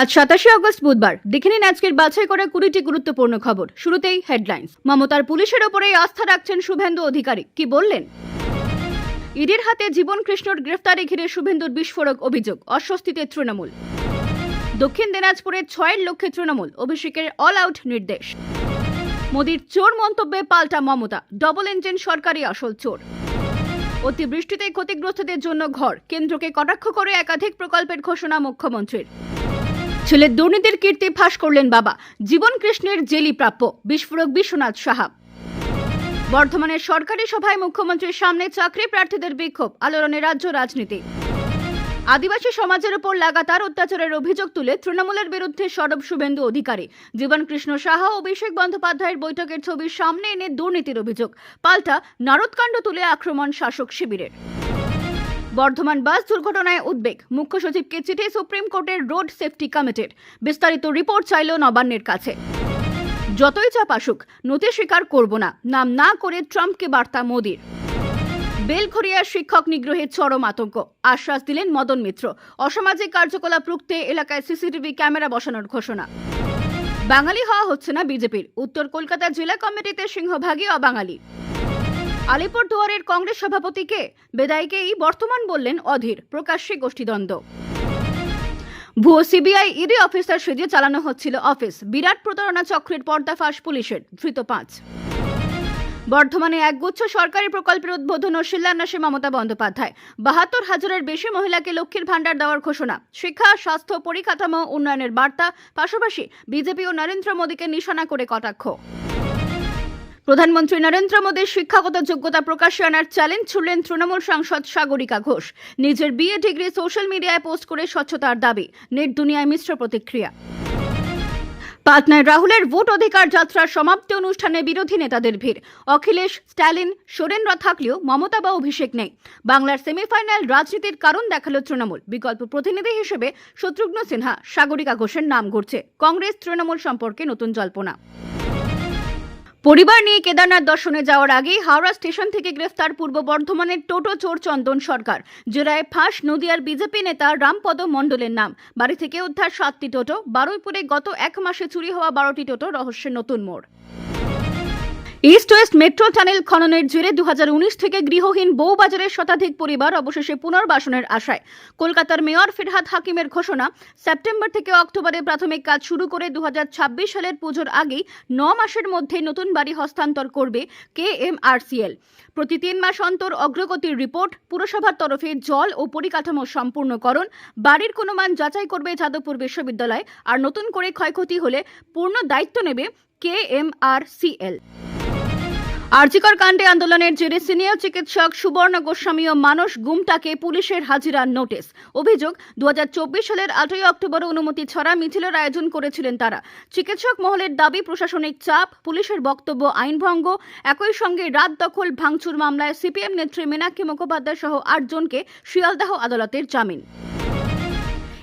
আজ সাতাশে আগস্ট বুধবার। দেখে নিন আজকের বাছাই করা কুড়িটি গুরুত্বপূর্ণ খবর। শুরুতেই হেডলাইন্স মমতার পুলিশের ওপরেই আস্থা রাখছেন শুভেন্দু অধিকারী। কি বললেন? ইডির হাতে জীবন কৃষ্ণর গ্রেফতারে ঘিরে শুভেন্দুর বিস্ফোরক অভিযোগ, অস্বস্তিতে তৃণমূল। দক্ষিণ দিনাজপুরে ছয়ের লক্ষ্যে তৃণমূল, অভিষেকের অল আউট নির্দেশ। মোদীর চোর মন্তব্যে পাল্টা মমতা ডবল ইঞ্জিন সরকারি আসল চোর। অতিবৃষ্টিতে ক্ষতিগ্রস্তদের জন্য ঘর, কেন্দ্রকে কটাক্ষ করে একাধিক প্রকল্পের ঘোষণা মুখ্যমন্ত্রীর। ছেলের দুর্নীতির কীর্তি ফাঁস করলেন বাবা। জীবন কৃষ্ণের জেলি প্রাপ্য। বিস্ফোরক বিশ্বনাথ সাহা। বর্ধমানের সরকারি সভায় মুখ্যমন্ত্রীর সামনে চাকরি প্রার্থীদের বিক্ষোভ, আলোড়নে রাজ্য রাজনীতি। আদিবাসী সমাজের উপর লাগাতার অত্যাচারের অভিযোগ তুলে তৃণমূলের বিরুদ্ধে সরব শুভেন্দু অধিকারী। জীবন কৃষ্ণ সাহা ও অভিষেক বন্দ্যোপাধ্যায়ের বৈঠকের ছবি সামনে এনে দুর্নীতির অভিযোগ। পাল্টা নারদকাণ্ড তুলে আক্রমণ শাসক শিবিরের। বর্ধমান বাস দুর্ঘটনায় উদ্বেগ। মুখ্য সচিবকে চিঠি সুপ্রিম কোর্টের রোড সেফটি কমিটির। বিস্তারিত রিপোর্ট চাইল নবান্নের কাছে। যতই চাপ আসুক, নথি স্বীকার করব না। নাম না করে ট্রাম্পকে বার্তা মোদির। বেলঘরিয়ার শিক্ষক নিগ্রহে চরম আতঙ্ক। আশ্বাস দিলেন মদন মিত্র। অসামাজিক কার্যকলাপ রুখতে এলাকায় সিসিটিভি ক্যামেরা বসানোর ঘোষণা। বাঙালি হওয়া হচ্ছে না বিজেপির। উত্তর কলকাতা জেলা কমিটিতে সিংহভাগই অবাঙালি। আলিপুরদুয়ারের কংগ্রেস সভাপতিকে বেদায়কেই বর্তমান বললেন অধীর। প্রকাশ্যে গোষ্ঠীদ্বন্দ্ব। ভুয়ো সিবিআই ইডি অফিসার সেজে চালানো হচ্ছিল অফিস। বিরাট প্রতারণা চক্রের পর্দাফাঁস পুলিশের, ধৃত পাঁচ। বর্ধমানে একগুচ্ছ সরকারি প্রকল্পের উদ্বোধন ও শিলান্যাসে মমতা বন্দ্যোপাধ্যায়। বাহাত্তর হাজারের বেশি মহিলাকে লক্ষ্মীর ভাণ্ডার দেওয়ার ঘোষণা। শিক্ষা, স্বাস্থ্য, পরিকাঠামো, উন্নয়নের বার্তা, পাশাপাশি বিজেপি ও নরেন্দ্র মোদীকে নিশানা করে কটাক্ষ। প্রধানমন্ত্রী নরেন্দ্র মোদীর শিক্ষাগত যোগ্যতা প্রকাশ্যে আনার চ্যালেঞ্জ ছুড়লেন তৃণমূল সাংসদ সাগরিকা ঘোষ। নিজের বিএ ডিগ্রি সোশ্যাল মিডিয়ায় পোস্ট করে স্বচ্ছতার দাবি। নেট দুনিয়ায় মিশ্র প্রতিক্রিয়া। পাটনায় রাহুলের ভোট অধিকার যাত্রার সমাপ্তি অনুষ্ঠানে বিরোধী নেতাদের ভিড়। অখিলেশ, স্ট্যালিন সোরেনরা থাকলেও মমতা বা অভিষেক নেই। বাংলার সেমিফাইনাল রাজনীতির কারণ দেখাল তৃণমূল। বিকল্প প্রতিনিধি হিসেবে শত্রুঘ্ন সিনহা, সাগরিকা ঘোষের নাম ঘুরছে। কংগ্রেস তৃণমূল সম্পর্কে নতুন জল্পনা। পরিবার নিয়ে কেদারনাথ দর্শনে যাওয়ার আগেই হাওড়া স্টেশন থেকে গ্রেফতার পূর্ব বর্ধমানের টোটো চোর চন্দন সরকার। জেরায় ফাঁস নদিয়ার বিজেপি নেতা রামপদ মণ্ডলের নাম। বাড়ি থেকে উদ্ধার সাতটি টোটো। বারুইপুরে গত এক মাসে চুরি হওয়া বারোটি টোটো। রহস্যের নতুন মোড়। ইস্ট ওয়েস্ট মেট্রো টানেল খননের জেরে দু হাজার উনিশ থেকে গৃহহীন বউবাজারের শতাধিক পরিবার অবশেষে পুনর্বাসনের আশায়। কলকাতার মেয়র ফিরহাদ হাকিমের ঘোষণা, সেপ্টেম্বর থেকে অক্টোবরে প্রাথমিক কাজ শুরু করে দু হাজার ছাব্বিশ সালের পুজোর আগেই ন মাসের মধ্যে নতুন বাড়ি হস্তান্তর করবে কেএমআরসিএল প্রতি তিন মাস অন্তর অগ্রগতির রিপোর্ট, পুরসভার তরফে জল ও পরিকাঠামো সম্পূর্ণকরণ, বাড়ির কোনো মান যাচাই করবে যাদবপুর বিশ্ববিদ্যালয়, আর নতুন করে ক্ষয়ক্ষতি হলে পূর্ণ দায়িত্ব নেবে কেএমআরসিএল আরজিকর কাণ্ডে আন্দোলনের জেরে সিনিয়র চিকিৎসক সুবর্ণ গোস্বামী ও মানস গুমটাকে পুলিশের হাজিরার নোটিশ। অভিযোগ দু হাজার চব্বিশ সালের আটই অক্টোবর অনুমতি ছড়া মিছিলের আয়োজন করেছিলেন তারা। চিকিৎসক মহলের দাবি, প্রশাসনিক চাপ, পুলিশের বক্তব্য আইনভঙ্গ, একই সঙ্গে রাত দখল, ভাঙচুর মামলায় সিপিএম নেত্রী মীনাক্ষী মুখোপাধ্যায় সহ আটজনকে শিয়ালদাহ আদালতের জামিন।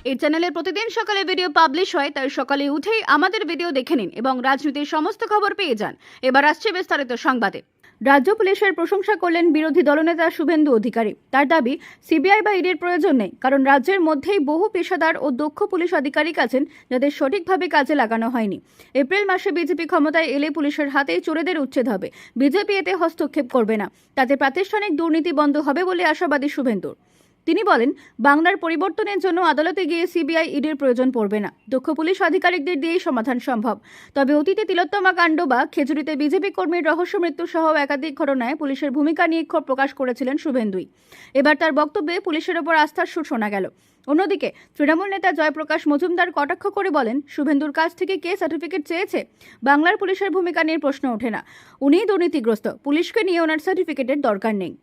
এই চ্যানেলে প্রতিদিন সকালে ভিডিও পাবলিশ হয়, তাই সকালে উঠেই আমাদের ভিডিও দেখে নিন এবং রাজনীতির সমস্ত খবর পেয়ে যান। এবার আসছে বিস্তারিত সংবাদে। রাজ্য পুলিশের প্রশংসা করলেন বিরোধী দলনেতা শুভেন্দু অধিকারী। তার দাবি, সিবিআই বা ইডির প্রয়োজন নেই, কারণ রাজ্যের মধ্যেই বহু পেশাদার ও দক্ষ পুলিশ আধিকারিক আছেন যাদের সঠিকভাবে কাজে লাগানো হয়নি। এপ্রিল মাসে বিজেপি ক্ষমতায় এলে পুলিশের হাতেই চোরেদের উচ্ছেদ হবে। বিজেপি এতে হস্তক্ষেপ করবে না। তাতে প্রাতিষ্ঠানিক দুর্নীতি বন্ধ হবে বলে আশাবাদী শুভেন্দুর। তিনি বলেন, বাংলার পরিবর্তনের জন্য আদালতে গিয়ে সিবিআই ইডির প্রয়োজন পড়বে না। দক্ষ পুলিশ আধিকারিকদের দিয়েই সমাধান সম্ভব। তবে অতীতে তিলোত্তমা কাণ্ড বা খেজুরিতে বিজেপি কর্মীর রহস্য মৃত্যু সহ একাধিক ঘটনায় পুলিশের ভূমিকা নিয়ে ক্ষোভ প্রকাশ করেছিলেন শুভেন্দুই এবার তার বক্তব্যে পুলিশের ওপর আস্থার সুর শোনা গেল। অন্যদিকে, তৃণমূল নেতা জয়প্রকাশ মজুমদার কটাক্ষ করে বলেন, শুভেন্দুর কাছ থেকে কে সার্টিফিকেট চেয়েছে? বাংলার পুলিশের ভূমিকা নিয়ে প্রশ্ন ওঠে না। উনিই দুর্নীতিগ্রস্ত। পুলিশকে নিয়ে ওনার সার্টিফিকেটের দরকার নেই।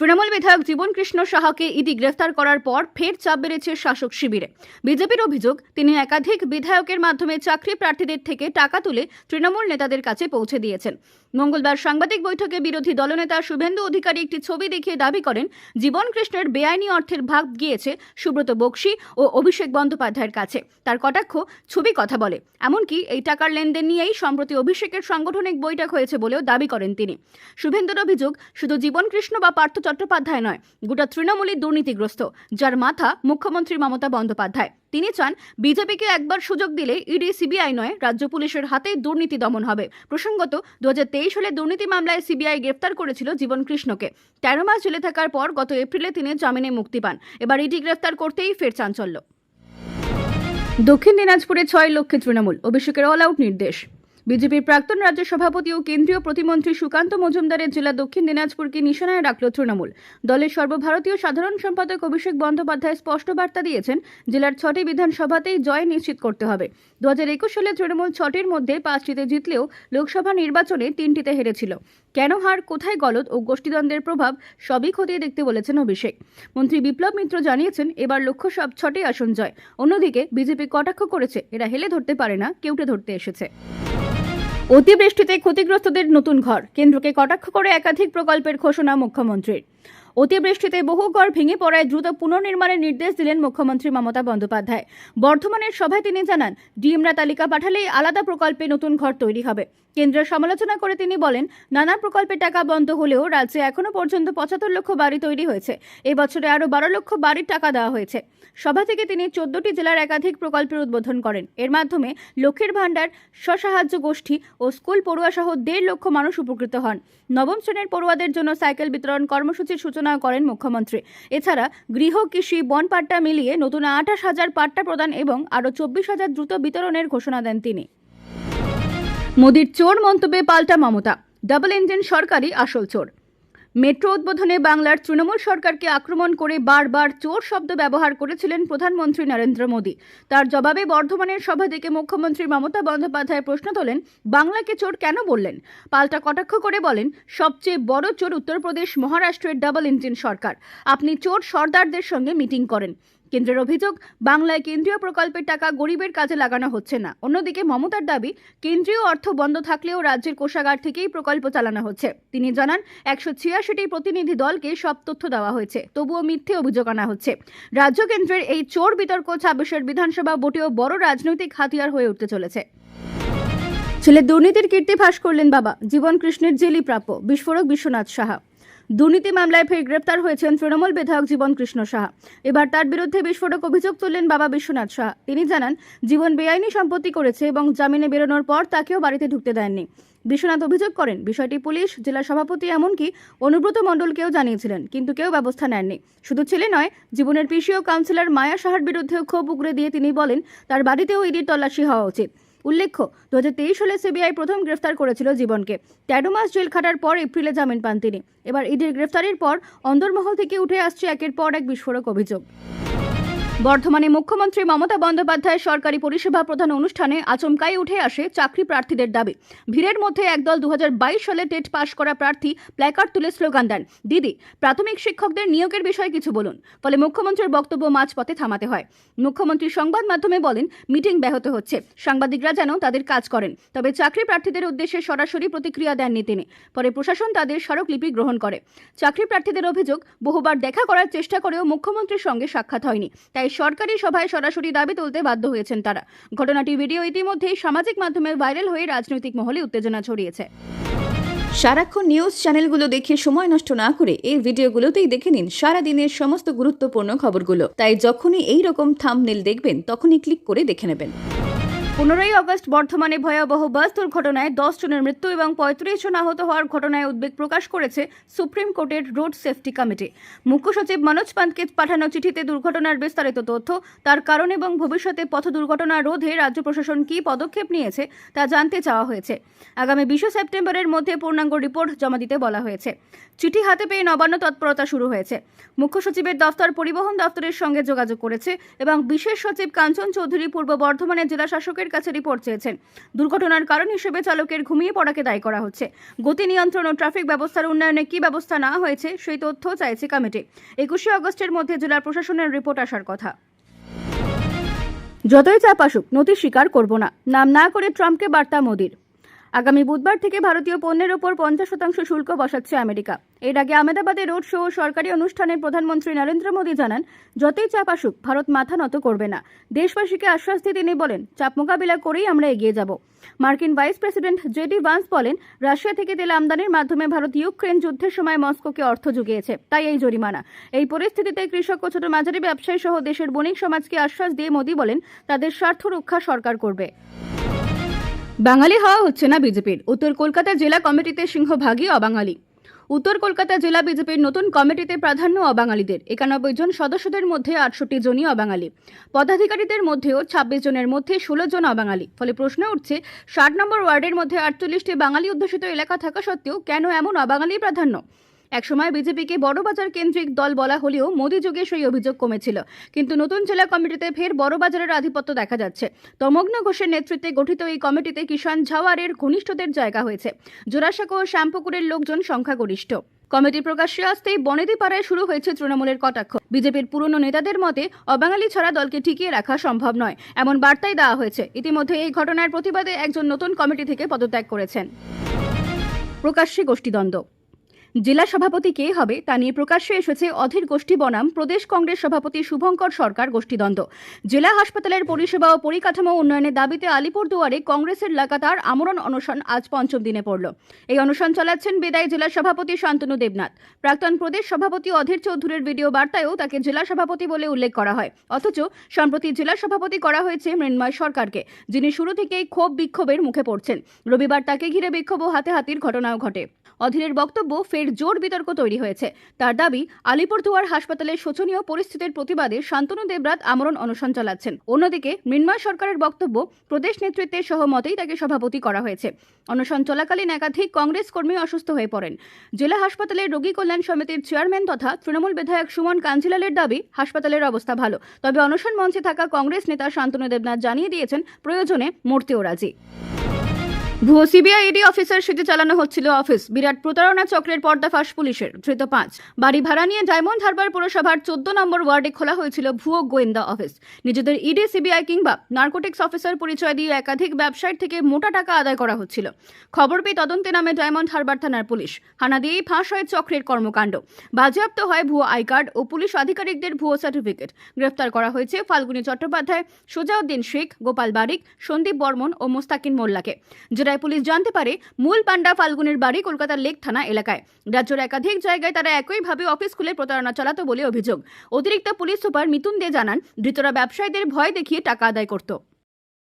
তৃণমূল বিধায়ক জীবন কৃষ্ণ সাহাকে ইডি গ্রেফতার করার পর ফের চাপ বেড়েছে শাসক শিবিরে। বিজেপির অভিযোগ, তিনি একাধিক বিধায়কের মাধ্যমে চাকরি প্রার্থীদের থেকে টাকা তুলে তৃণমূল নেতাদের কাছে পৌঁছে দিয়েছেন। মঙ্গলবার সাংবাদিক বৈঠকে বিরোধী দলনেতা শুভেন্দু অধিকারী একটি ছবি দেখিয়ে দাবি করেন, জীবন কৃষ্ণের বেআইনি অর্থের ভাগ গিয়েছে সুব্রত বক্সি ও অভিষেক বন্দ্যোপাধ্যায়ের কাছে। তার কটাক্ষ ছবি কথা বলে। এমনকি এই টাকার লেনদেন নিয়েই সম্প্রতি অভিষেকের সাংগঠনিক বৈঠক হয়েছে বলেও দাবি করেন তিনি। শুভেন্দুর অভিযোগ, শুধু জীবন কৃষ্ণ বা পার্থ চট্টোপাধ্যায় নয়, গোটা তৃণমূলই দুর্নীতিগ্রস্ত, যার মাথা মুখ্যমন্ত্রী মমতা বন্দ্যোপাধ্যায়। তিনি চান বিজেপিকে একবার সুযোগ দিলে ইডি, সিবিআই নয়, রাজ্য পুলিশের হাতেই দুর্নীতি দমন হবে। প্রসঙ্গত দু সালে দুর্নীতি মামলায় সিবিআই গ্রেফতার করেছিল জীবন কৃষ্ণকে। তেরো মাস জেলে থাকার পর গত এপ্রিলে তিনি জামিনে মুক্তি পান। এবার ইডি গ্রেফতার করতেই ফের চাঞ্চল্য। দক্ষিণ দিনাজপুরে ছয় লক্ষে তৃণমূল। অভিষেকের অল আউট নির্দেশ। বিজেপির প্রাক্তন রাজ্য সভাপতি ও কেন্দ্রীয় প্রতিমন্ত্রী সুকান্ত মজুমদারের জেলা দক্ষিণ দিনাজপুরকে নিশানায় রাখল তৃণমূল। দলের সর্বভারতীয় সাধারণ সম্পাদক অভিষেক বন্দ্যোপাধ্যায় স্পষ্ট বার্তা দিয়েছেন, জেলার ছটি বিধানসভাতেই জয় নিশ্চিত করতে হবে। দু হাজার একুশ সালে তৃণমূল ছটির মধ্যে পাঁচটিতে জিতলেও লোকসভা নির্বাচনে তিনটিতে হেরেছিল। কেন হার, কোথায় গলদ ও গোষ্ঠীদ্বন্দ্বের প্রভাব, সবই খতিয়ে দেখতে বলেছেন অভিষেক। মন্ত্রী বিপ্লব মিত্র জানিয়েছেন, এবার লক্ষ্য সব ছটি আসন জয়। অন্যদিকে বিজেপি কটাক্ষ করেছে, এরা হেলে ধরতে পারে না, কেউটে ধরতে এসেছে। অতিবৃষ্টিতে ক্ষতিগ্রস্তদের নতুন ঘর। কেন্দ্রকে কটাক্ষ করে একাধিক প্রকল্পের ঘোষণা মুখ্যমন্ত্রীর। অতিবৃষ্টিতে বহু ঘর ভেঙে পড়ায় দ্রুত পুনর্নির্মাণের নির্দেশ দিলেন মুখ্যমন্ত্রী মমতা বন্দ্যোপাধ্যায়। বর্ধমানের সভায় তিনি জানান, ডিএমরা তালিকা পাঠালেই আলাদা প্রকল্পে নতুন ঘর তৈরি হবে। কেন্দ্রের সমালোচনা করে তিনি বলেন, নানা প্রকল্পে টাকা বন্ধ হলেও রাজ্যে এখনও পর্যন্ত পঁচাত্তর লক্ষ বাড়ি তৈরি হয়েছে। এই বছরে আরও বারো লক্ষ বাড়ির টাকা দেওয়া হয়েছে। সভা থেকে তিনি চোদ্দটি জেলার একাধিক প্রকল্পের উদ্বোধন করেন। এর মাধ্যমে লক্ষ্মীর ভাণ্ডার, স্বসাহায্য গোষ্ঠী ও স্কুল পড়ুয়া সহ দেড় লক্ষ মানুষ উপকৃত হন। নবম শ্রেণির পড়ুয়াদের জন্য সাইকেল বিতরণ কর্মসূচির সূচনা করেন মুখ্যমন্ত্রী। এছাড়া গৃহ, কৃষি, বন পাট্টা মিলিয়ে নতুন আঠাশ হাজার পাট্টা প্রদান এবং আরও চব্বিশ হাজার দ্রুত বিতরণের ঘোষণা দেন তিনি। মোদির চোর মন্তব্যে পাল্টা মমতা। ডাবল ইঞ্জিন সরকারই আসল চোর। মেট্রো উদ্বোধনে বাংলার তৃণমূল সরকারকে আক্রমণ করে বারবার চোর শব্দ ব্যবহার করেছিলেন প্রধানমন্ত্রী নরেন্দ্র মোদী। তার জবাবে বর্ধমানের সভা থেকে মুখ্যমন্ত্রী মমতা বন্দ্যোপাধ্যায় প্রশ্ন তোলেন, বাংলাকে চোর কেন বললেন? পাল্টা কটাক্ষ করে বলেন, সবচেয়ে বড় চোর উত্তরপ্রদেশ, মহারাষ্ট্রের ডাবল ইঞ্জিন সরকার। আপনি চোর সর্দারদের সঙ্গে মিটিং করেন। কেন্দ্রের অভিযোগ, বাংলায় কেন্দ্রীয় প্রকল্পের টাকা গরিবের কাজে লাগানো হচ্ছে না। অন্যদিকে মমতার দাবি, কেন্দ্রীয় অর্থ বন্ধ থাকলেও রাজ্যের কোষাগার থেকেই প্রকল্প চালানো হচ্ছে। তিনি জানান, একশো ছিয়াশিটি প্রতিনিধি দলকে সব তথ্য দেওয়া হয়েছে, তবুও মিথ্যে অভিযোগ আনা হচ্ছে। রাজ্য কেন্দ্রের এই চোর বিতর্ক ছাব্বিশের বিধানসভা ভোটেও বড় রাজনৈতিক হাতিয়ার হয়ে উঠতে চলেছে। ছেলে দুর্নীতির কীর্তি ফাঁস করলেন বাবা, জীবন কৃষ্ণের জেলি প্রাপ্য, বিস্ফোরক বিশ্বনাথ সাহা। দুর্নীতি মামলায় ফের গ্রেপ্তার হয়েছেন তৃণমূল বিধায়ক জীবন কৃষ্ণ সাহা। এবার তার বিরুদ্ধে বিস্ফোরক অভিযোগ তুললেন বাবা বিশ্বনাথ সাহা। তিনি জানান, জীবন বেআইনি সম্পত্তি করেছে এবং জামিনে বেরোনোর পর তাকেও বাড়িতে ঢুকতে দেননি। বিশ্বনাথ অভিযোগ করেন, বিষয়টি পুলিশ, জেলা সভাপতি এমনকি অনুব্রত মণ্ডলকেও জানিয়েছিলেন, কিন্তু কেউ ব্যবস্থা নেননি। শুধু ছেলে নয়, জীবনের পিসি ও কাউন্সিলর মায়া সাহার বিরুদ্ধেও ক্ষোভ উগরে দিয়ে তিনি বলেন, তার বাড়িতেও ইডির তল্লাশি হওয়া উচিত। উল্লেখ্য দু হাজার তেইশ সালে সিবিআই প্রথম গ্রেফতার করেছিল জীবনকে। তেরো মাস জেল খাটার পর এপ্রিলে জামিন পান তিনি। এবার ইডির গ্রেফতারের পর অন্দরমহল থেকে উঠে আসছে একের পর এক বিস্ফোরক অভিযোগ। বর্ধমানে মুখ্যমন্ত্রী মমতা বন্দ্যোপাধ্যায়ের সরকারি পরিষেবা প্রধান অনুষ্ঠানে আচমকাই উঠে আসে চাকরি প্রার্থীদের দাবি। ভিড়ের মধ্যে একদল দু হাজার বাইশ সালে টেট পাশ করা প্রার্থী প্ল্যাকার্ড তুলে স্লোগান দেন। দিদি, প্রাথমিক শিক্ষকদের নিয়োগের বিষয়ে কিছু বলুন। ফলে মুখ্যমন্ত্রীর বক্তব্য মাঝপথে থামাতে হয়। মুখ্যমন্ত্রী সংবাদ মাধ্যমে বলেন, মিটিং ব্যাহত হচ্ছে। সাংবাদিকরা যেন তাদের কাজ করেন। তবে চাকরি প্রার্থীদের উদ্দেশ্যে সরাসরি প্রতিক্রিয়া দেননি তিনি। পরে প্রশাসন তাদের স্মারকলিপি গ্রহণ করে। চাকরি প্রার্থীদের অভিযোগ, বহুবার দেখা করার চেষ্টা করেও মুখ্যমন্ত্রীর সঙ্গে সাক্ষাৎ হয়নি। তাই সরকারি সভায় সরাসরি দাবি তুলতে বাধ্য হয়েছেন তারা। ঘটনাটি ভিডিও ইতিমধ্যেই সামাজিক মাধ্যমে ভাইরাল হয়ে রাজনৈতিক মহলে উত্তেজনা ছড়িয়েছে। সারাক্ষণ নিউজ চ্যানেলগুলো দেখে সময় নষ্ট না করে এই ভিডিওগুলোতেই দেখে নিন সারা দিনের সমস্ত গুরুত্বপূর্ণ খবরগুলো। তাই যখনই এই রকম থাম্বনেল দেখবেন, তখনই ক্লিক করে দেখে নেবেন। পনেরোই আগস্ট বর্ধমানে ভয়াবহ বাস দুর্ঘটনায় দশ জনের মৃত্যু এবং পঁয়ত্রিশ জন আহত হওয়ার ঘটনায় উদ্বেগ প্রকাশ করেছে সুপ্রিম কোর্টের রোড সেফটি কমিটি। মুখ্য সচিব মনোজ পান্তকে পাঠানো চিঠিতে দুর্ঘটনার বিস্তারিত তথ্য, তার কারণ এবং ভবিষ্যতে পথ দুর্ঘটনা রোধে রাজ্য প্রশাসন কী পদক্ষেপ নিয়েছে তা জানতে চাওয়া হয়েছে। আগামী বিশে সেপ্টেম্বরের মধ্যে পূর্ণাঙ্গ রিপোর্ট জমা দিতে বলা হয়েছে। চিঠি হাতে পেয়ে নবান্ন তৎপরতা শুরু হয়েছে। মুখ্য সচিবের দফতর পরিবহন দফতরের সঙ্গে যোগাযোগ করেছে এবং বিশেষ সচিব কাঞ্চন চৌধুরী পূর্ব বর্ধমানের জেলা শাসকের কাছে রিপোর্ট চেয়েছেন। দুর্ঘটনার কারণ হিসেবে চালকের ঘুমিয়ে পড়াকে দায়ী করা হচ্ছে। গতি নিয়ন্ত্রণ ও ট্রাফিক ব্যবস্থার উন্নয়নে কি ব্যবস্থা না হয়েছে সেই তথ্য চাইছে কমিটি। একুশে আগস্টের মধ্যে জেলা প্রশাসনের রিপোর্ট আসার কথা। যতই চাপ আসুক, নথি স্বীকার করব না। নাম না করে ট্রাম্পকে বার্তা মোদির। আগামী বুধবার থেকে ভারতীয় পণ্যের ওপর পঞ্চাশ শতাংশ শুল্ক বসাচ্ছে আমেরিকা। এর আগে আহমেদাবাদে রোড শো সরকারি অনুষ্ঠানে প্রধানমন্ত্রী নরেন্দ্র মোদী জানান, যতই চাপ আসুক, ভারত মাথা নত করবে না। দেশবাসীকে আশ্বাস দিয়ে তিনি বলেন, চাপ মোকাবিলা করেই আমরা এগিয়ে যাব। মার্কিন ভাইস প্রেসিডেন্ট জেডি ভান্স বলেন, রাশিয়া থেকে তেল আমদানির মাধ্যমে ভারত ইউক্রেন যুদ্ধের সময় মস্কোকে অর্থ জুগিয়েছে, তাই এই জরিমানা। এই পরিস্থিতিতে কৃষক ও ছোট মাঝারি ব্যবসায়ী সহ দেশের বণিক সমাজকে আশ্বাস দিয়ে মোদী বলেন, তাদের স্বার্থ রক্ষা সরকার করবে। বাঙালি হওয়া হচ্ছে না বিজেপির। উত্তর কলকাতা জেলা কমিটিতে সিংহভাগই অবাঙালি। উত্তর কলকাতা জেলা বিজেপির নতুন কমিটিতে প্রাধান্য অবাঙালিদের। একানব্বই জন সদস্যদের মধ্যে আটষট্টি জনই অবাঙালি। পদাধিকারীদের মধ্যেও ছাব্বিশ জনের মধ্যে ষোলো জন অবাঙালি। ফলে প্রশ্ন উঠছে, ষাট নম্বর ওয়ার্ডের মধ্যে আটচল্লিশটি বাঙালি অধ্যুষিত এলাকা থাকা সত্ত্বেও কেন এমন অবাঙালি প্রাধান্য? একসময় বিজেপিকে বড়বাজার কেন্দ্রিক দল বলা হলেও মোদী যুগে সেই অভিযোগ কমেছিল। কিন্তু নতুন জেলা কমিটিতে ফের বড়বাজারের আধিপত্য দেখা যাচ্ছে। তমগ্ন ঘোষের নেতৃত্বে গঠিত এই কমিটিতে কিষাণ ঝাওয়ারের ঘনিষ্ঠদের জায়গা হয়েছে। জোড়াসাঁকো ও শ্যামপুকুরের লোকজন সংখ্যাগরিষ্ঠ। কমিটি প্রকাশ্যে আসতেই বনেদিপাড়ায় শুরু হয়েছে তৃণমূলের কটাক্ষ। বিজেপির পুরনো নেতাদের মতে, অবাঙালি ছাড়া দলকে টিকিয়ে রাখা সম্ভব নয়, এমন বার্তাই দেওয়া হয়েছে। ইতিমধ্যে এই ঘটনার প্রতিবাদে একজন নতুন কমিটি থেকে পদত্যাগ করেছেন। প্রকাশ্যে গোষ্ঠীদ্বন্দ্ব। জেলা সভাপতি কে হবে তা নিয়ে প্রকাশ্যে এসেছে অধীর গোষ্ঠী বনাম প্রদেশ কংগ্রেস সভাপতি শুভঙ্কর সরকার গোষ্ঠীদ্বন্দ্ব। জেলা হাসপাতালের পরিষেবা ও পরিকাঠামো উন্নয়নের দাবিতে আলিপুরদুয়ারে কংগ্রেসের লাগাতার আমরণ অনশন আজ পঞ্চম দিনে পড়ল। এই অনশন চালাচ্ছেন বেদায় জেলা সভাপতি শান্তনু দেবনাথ। প্রাক্তন প্রদেশ সভাপতি অধীর চৌধুরীর ভিডিও বার্তায়ও তাকে জেলা সভাপতি বলে উল্লেখ করা হয়। অথচ সম্প্রতি জেলা সভাপতি করা হয়েছে মৃন্ময় সরকারকে, যিনি শুরু থেকেই ক্ষোভ বিক্ষোভের মুখে পড়ছেন। রবিবার তাকে ঘিরে বিক্ষোভ ও হাতে হাতির ঘটনাও ঘটে। অধীরের বক্তব্য ফের জোর বিতর্ক তৈরি হয়েছে। তার দাবি, আলিপুরদুয়ার হাসপাতালের শোচনীয় পরিস্থিতির প্রতিবাদে শান্তনু দেবরাত আমরণ অনশন চালাচ্ছেন। অন্যদিকে, মৃন্ময় সরকারের বক্তব্য, প্রদেশ নেতৃত্বের সহমতেই তাকে সভাপতি করা হয়েছে। অনশন চলাকালীন একাধিক কংগ্রেস কর্মী অসুস্থ হয়ে পড়েন। জেলা হাসপাতালের রোগী কল্যাণ সমিতির চেয়ারম্যান তথা তৃণমূল বিধায়ক সুমন কাঞ্জিলালের দাবি, হাসপাতালের অবস্থা ভালো। তবে অনশন মঞ্চে থাকা কংগ্রেস নেতা শান্তনু দেবনাথ জানিয়ে দিয়েছেন, প্রয়োজনে মরতেও রাজি। ভুয়ো সিবিআই ইডি অফিসার সেজে চালানো হচ্ছিল অফিস। বিরাট প্রতারণা চক্রের পর্দাফাশ পুলিশের। ধৃত পাঁচ। বাড়ি ভাড়া নিয়ে ডায়মন্ড হারবার পুরসভার চোদ্দ নম্বর ওয়ার্ডে খোলা হয়েছিল ভুয়ো গোয়েন্দা অফিস। নিজেদের ইডি, সিবিআই কিংবা নার্কোটিক্স অফিসার পরিচয় দিয়ে একাধিক ব্যবসায়ীর থেকে মোটা টাকা আদায় করা হচ্ছিল। খবর পেয়ে তদন্তে নামে ডায়মন্ড হারবার থানার পুলিশ। হানা দিয়েই ফাঁস হয় চক্রের কর্মকাণ্ড। বাজেয়াপ্ত হয় ভুয়ো আই কার্ড ও পুলিশ আধিকারিকদের ভুয়ো সার্টিফিকেট। গ্রেফতার করা হয়েছে ফাল্গুনী চট্টোপাধ্যায়, সোজাউদ্দিন শেখ, গোপাল বারিক, সন্দীপ বর্মন ও মোস্তাকিন মোল্লাকে। জেলায় পুলিশ জানতে পারে, মূল পান্ডা ফাল্গুনের বাড়ি কলকাতার লেক থানা এলাকায়। রাজ্যের একাধিক জায়গায় তারা একইভাবে অফিস খুলে প্রতারণা চালাতো বলে অভিযোগ। অতিরিক্ত পুলিশ সুপার মিতুন দে জানান, ধৃতরা ব্যবসায়ীদের ভয় দেখিয়ে টাকা আদায় করত।